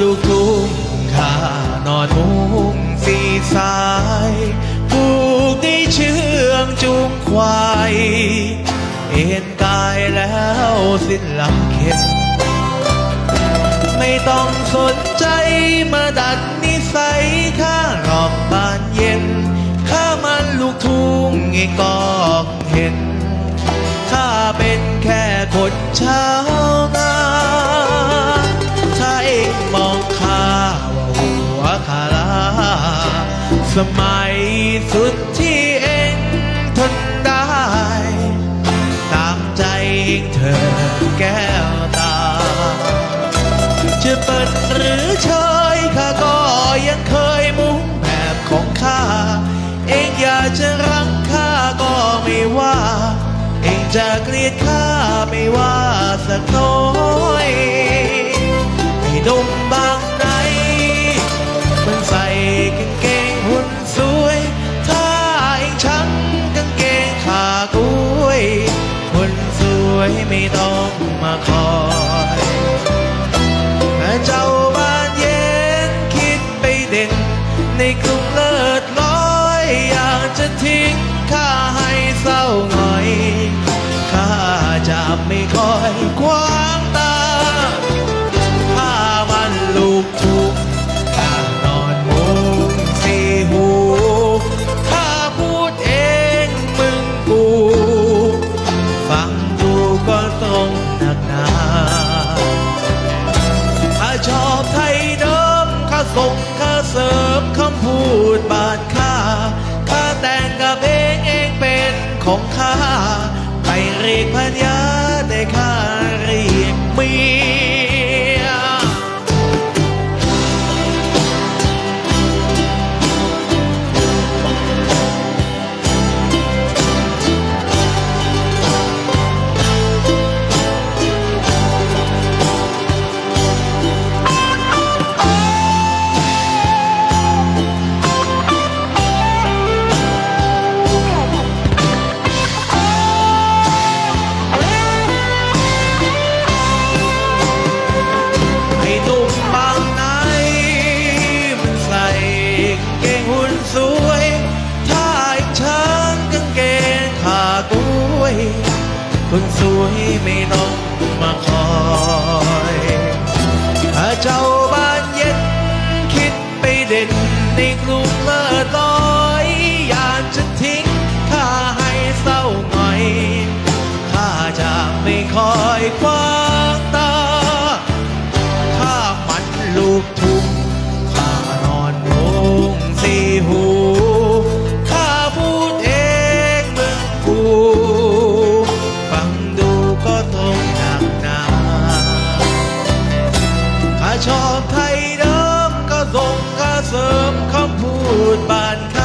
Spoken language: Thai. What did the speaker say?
ลูกทุ่งข้านอนมุงสีสายผูกที่เชืองจูงควายเอ็นกายแล้วสิ้นลำเข็นไม่ต้องสนใจมาดัดนิสัยข้ารอบบานเย็นข้ามันลูกทุ่งเองก็เห็นข้าเป็นแค่คนเช้า สมัยสุดที่เองทนได้ ตามใจเองเธอแก้วตา จะเปิดหรือเชยข้าก็ยังเคยมุ่งแบบของข้า เองอยากจะรักข้าก็ไม่ว่า เองจะเกลียดข้าไม่ว่าสักน้อย สวยไม่ต้องมาคอยแต่เจ้าบ้านเย็นคิดไปเด่น ในกรุงเลิศลอยอยากจะทิ้งข้าให้เศร้าหงอยข้าจะไม่คอยขวางตาข้ามันลูกทุ ก็ตรงหนักหนาถ้าชอบไทยเดิมข้าส่งข้าเสริมคำพูดบาดข้าข้าแต่งกับเองเองเป็นของข้าไปเรียกพันยา ส่งข้าเสริมคำพูดบานค